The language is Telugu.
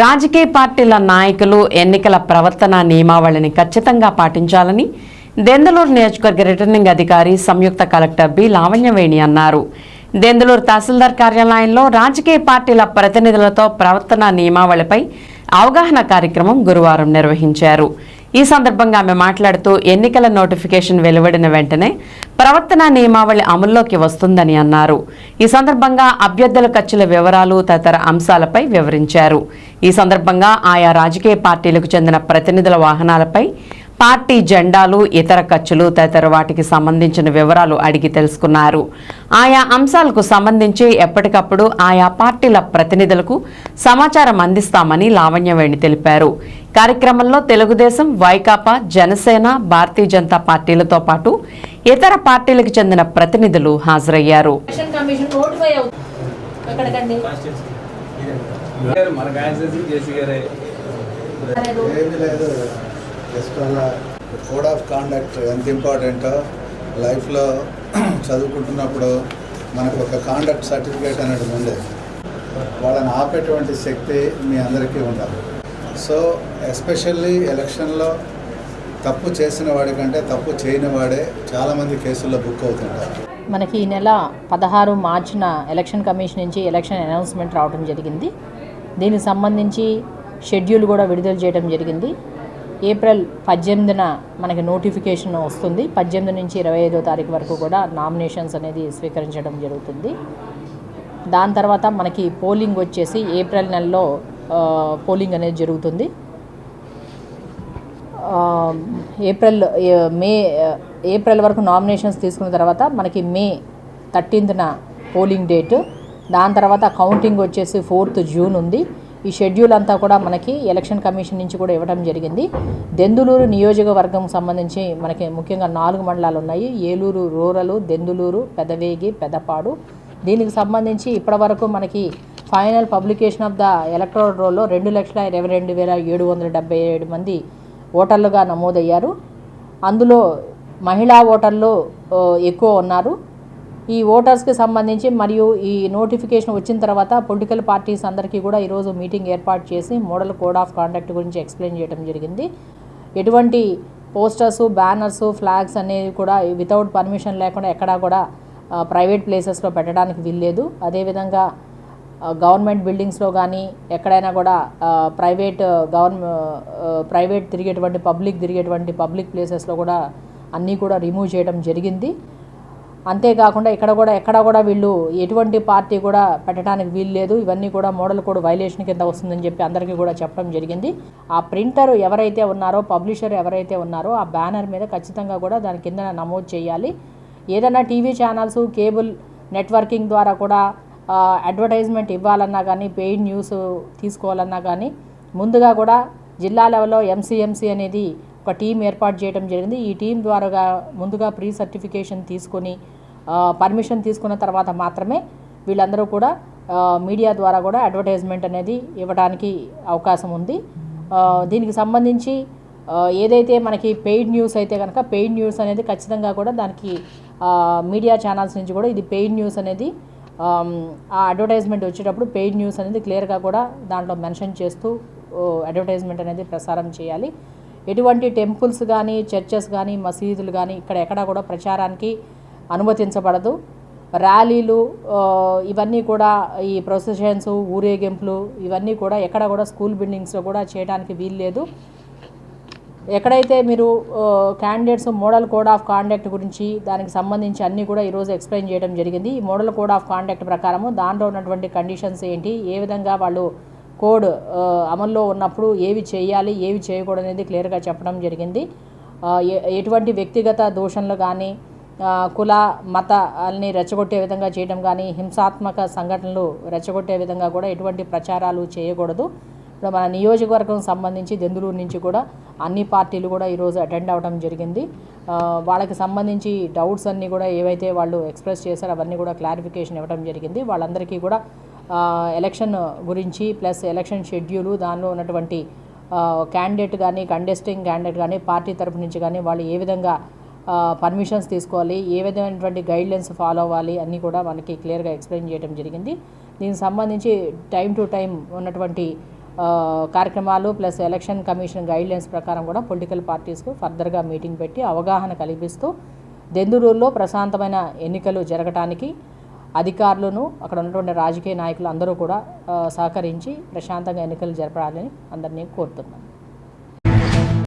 రాజకీయ పార్టీల నాయకులు ఎన్నికల ప్రవర్తన నియమావళిని ఖచ్చితంగా పాటించాలని దెందలూరు నియోజకవర్గ రిటర్నింగ్ అధికారి సంయుక్త కలెక్టర్ బి లావణ్యవేణి అన్నారు. దెందలూరు తహసీల్దార్ కార్యాలయంలో రాజకీయ పార్టీల ప్రతినిధులతో ప్రవర్తన నియమావళిపై అవగాహన కార్యక్రమం గురువారం నిర్వహించారు. ఈ సందర్భంగా ఆమె మాట్లాడుతూ ఎన్నికల నోటిఫికేషన్ వెలువడిన వెంటనే ప్రవర్తన నియమావళి అమల్లోకి వస్తుందని అన్నారు. ఈ సందర్భంగా అభ్యర్థుల ఖర్చుల వివరాలు తదితర అంశాలపై వివరించారు. ఈ సందర్భంగా ఆయా రాజకీయ పార్టీలకు చెందిన ప్రతినిధుల వాహనాలపై పార్టీ జెండాలు ఇతర ఖర్చులు తదితర వాటికి సంబంధించిన వివరాలు అడిగి తెలుసుకున్నారు. ఆయా అంశాలకు సంబంధించి ఎప్పటికప్పుడు ఆయా పార్టీల ప్రతినిధులకు సమాచారం అందిస్తామని లావణ్యవేణి తెలిపారు. కార్యక్రమంలో తెలుగుదేశం వైకాపా జనసేన భారతీయ జనతా పార్టీలతో పాటు ఇతర పార్టీలకు చెందిన ప్రతినిధులు హాజరయ్యారు. మన కోడ్ ఆఫ్ కాండక్ట్ ఎంత ఇంపార్టెంటో లైఫ్లో చదువుకుంటున్నప్పుడు మనకు ఒక కాండక్ట్ సర్టిఫికేట్ అనేది ఉండేది వాళ్ళని ఆపేటువంటి శక్తి మీ అందరికీ ఉండాలి. సో ఎస్పెషల్లీ ఎలక్షన్లో తప్పు చేసిన వాడికంటే తప్పు చేయని వాడే చాలామంది కేసుల్లో బుక్ అవుతుంటారు. మనకి ఈ నెల పదహారు మార్చిన ఎలక్షన్ కమిషన్ నుంచి ఎలక్షన్ అనౌన్స్మెంట్ రావడం జరిగింది. దీనికి సంబంధించి షెడ్యూల్ కూడా విడుదల చేయడం జరిగింది. ఏప్రిల్ పద్దెనిమిదిన మనకి నోటిఫికేషన్ వస్తుంది. పద్దెనిమిది నుంచి ఇరవై ఐదో తారీఖు వరకు కూడా నామినేషన్స్ అనేది స్వీకరించడం జరుగుతుంది. దాని తర్వాత మనకి పోలింగ్ వచ్చేసి ఏప్రిల్ నెలలో పోలింగ్ అనేది జరుగుతుంది. ఏప్రిల్ మే ఏప్రిల్ వరకు నామినేషన్స్ తీసుకున్న తర్వాత మనకి మే థర్టీన్త్న పోలింగ్ డేట్. దాని తర్వాత కౌంటింగ్ వచ్చేసి ఫోర్త్ జూన్ ఉంది. ఈ షెడ్యూల్ అంతా కూడా మనకి ఎలక్షన్ కమిషన్ నుంచి కూడా ఇవ్వడం జరిగింది. దెందులూరు నియోజకవర్గం సంబంధించి మనకి ముఖ్యంగా నాలుగు మండలాలు ఉన్నాయి. ఏలూరు రూరలు దెందులూరు పెదవేగి పెదపాడు. దీనికి సంబంధించి ఇప్పటివరకు మనకి final publication of the electoral రోల్లో రెండు లక్షల ఇరవై రెండు వేల ఏడు వందల డెబ్బై ఏడు మంది ఓటర్లుగా నమోదయ్యారు. అందులో మహిళా ఓటర్లు ఎక్కువ ఉన్నారు. ఈ ఓటర్స్కి సంబంధించి మరియు ఈ నోటిఫికేషన్ వచ్చిన తర్వాత పొలిటికల్ పార్టీస్ అందరికీ కూడా ఈరోజు మీటింగ్ ఏర్పాటు చేసి మోడల్ కోడ్ ఆఫ్ కాండక్ట్ గురించి ఎక్స్ప్లెయిన్ చేయడం జరిగింది. ఎటువంటి పోస్టర్స్ బ్యానర్స్ ఫ్లాగ్స్ అనేవి కూడా వితౌట్ పర్మిషన్ లేకుండా ఎక్కడా కూడా ప్రైవేట్ ప్లేసెస్లో పెట్టడానికి వీల్లేదు. అదేవిధంగా గవర్నమెంట్ బిల్డింగ్స్లో కానీ ఎక్కడైనా కూడా ప్రైవేట్ గవర్న ప్రైవేట్ తిరిగేటువంటి పబ్లిక్ తిరిగేటువంటి పబ్లిక్ ప్లేసెస్లో కూడా అన్నీ కూడా రిమూవ్ చేయడం జరిగింది. అంతేకాకుండా ఇక్కడ కూడా ఎక్కడ కూడా వీళ్ళు ఎటువంటి పార్టీ కూడా పెట్టడానికి వీలు లేదు. ఇవన్నీ కూడా మోడల్ కోడ్ వైలేషన్ కింద వస్తుందని చెప్పి అందరికీ కూడా చెప్పడం జరిగింది. ఆ ప్రింటర్ ఎవరైతే ఉన్నారో పబ్లిషర్ ఎవరైతే ఉన్నారో ఆ బ్యానర్ మీద ఖచ్చితంగా కూడా దాని కింద నమోదు చేయాలి. ఏదైనా టీవీ ఛానల్స్ కేబుల్ నెట్వర్కింగ్ ద్వారా కూడా అడ్వర్టైజ్మెంట్ ఇవ్వాలన్నా కానీ పెయిడ్ న్యూస్ తీసుకోవాలన్నా కానీ ముందుగా కూడా జిల్లా లెవెల్లో ఎంసీఎంసీ అనేది ఒక టీం ఏర్పాటు చేయడం జరిగింది. ఈ టీం ద్వారా ముందుగా ప్రీ సర్టిఫికేషన్ తీసుకొని పర్మిషన్ తీసుకున్న తర్వాత మాత్రమే వీళ్ళందరూ కూడా మీడియా ద్వారా కూడా అడ్వర్టైజ్మెంట్ అనేది ఇవ్వడానికి అవకాశం ఉంది. దీనికి సంబంధించి ఏదైతే మనకి పెయిడ్ న్యూస్ అయితే కనుక పెయిడ్ న్యూస్ అనేది ఖచ్చితంగా కూడా దానికి మీడియా ఛానల్స్ నుంచి కూడా ఇది పెయిడ్ న్యూస్ అనేది ఆ అడ్వర్టైజ్మెంట్ వచ్చేటప్పుడు పెయిడ్ న్యూస్ అనేది క్లియర్గా కూడా దాంట్లో మెన్షన్ చేస్తూ అడ్వర్టైజ్మెంట్ అనేది ప్రసారం చేయాలి. ఎటువంటి టెంపుల్స్ కానీ చర్చెస్ కానీ మసీదులు కానీ ఇక్కడ ఎక్కడ కూడా ప్రచారానికి అనుమతించబడదు. ర్యాలీలు ఇవన్నీ కూడా ఈ ప్రొసెషన్స్ ఊరేగింపులు ఇవన్నీ కూడా ఎక్కడ కూడా స్కూల్ బిల్డింగ్స్లో కూడా చేయడానికి వీల్లేదు ఎక్కడైతే మీరు candidates model code of conduct గురించి దానికి సంబంధించి అన్నీ కూడా ఈరోజు ఎక్స్ప్లెయిన్ చేయడం జరిగింది. ఈ మోడల్ కోడ్ ఆఫ్ కాండక్ట్ ప్రకారము దాంట్లో ఉన్నటువంటి కండిషన్స్ ఏంటి? ఏ విధంగా వాళ్ళు కోడ్ అమల్లో ఉన్నప్పుడు ఏవి చేయాలి ఏవి చేయకూడదు అనేది క్లియర్గా చెప్పడం జరిగింది. ఎటువంటి వ్యక్తిగత దూషణలు కానీ కుల మతాలని రెచ్చగొట్టే విధంగా చేయడం కానీ హింసాత్మక సంఘటనలు రెచ్చగొట్టే విధంగా కూడా ఎటువంటి ప్రచారాలు చేయకూడదు. ఇప్పుడు మన నియోజకవర్గం సంబంధించి దెందులూరు నుంచి కూడా అన్ని పార్టీలు కూడా ఈరోజు అటెండ్ అవ్వడం జరిగింది. వాళ్ళకి సంబంధించి డౌట్స్ అన్నీ కూడా ఏవైతే వాళ్ళు ఎక్స్ప్రెస్ చేశారో అవన్నీ కూడా క్లారిఫికేషన్ ఇవ్వడం జరిగింది. వాళ్ళందరికీ కూడా ఎలక్షన్ గురించి ప్లస్ ఎలక్షన్ షెడ్యూలు దానిలో ఉన్నటువంటి క్యాండిడేట్ కానీ కంటెస్టింగ్ క్యాండిడేట్ కానీ పార్టీ తరపు నుంచి కానీ వాళ్ళు ఏ విధంగా పర్మిషన్స్ తీసుకోవాలి ఏ విధమైనటువంటి గైడ్లైన్స్ ఫాలో అవ్వాలి అన్నీ కూడా మనకి క్లియర్గా ఎక్స్ప్లెయిన్ చేయడం జరిగింది. దీనికి సంబంధించి టైం టు టైం ఉన్నటువంటి కార్యక్రమాలు ప్లస్ ఎలక్షన్ కమిషన్ గైడ్లైన్స్ ప్రకారం కూడా పొలిటికల్ పార్టీస్కు ఫర్దర్గా మీటింగ్ పెట్టి అవగాహన కల్పిస్తూ దెందురూరులో ప్రశాంతమైన ఎన్నికలు జరగటానికి అధికారులను అక్కడ ఉన్నటువంటి రాజకీయ నాయకులు అందరూ కూడా సహకరించి ప్రశాంతంగా ఎన్నికలు జరపాలని అందరినీ కోరుతున్నాను.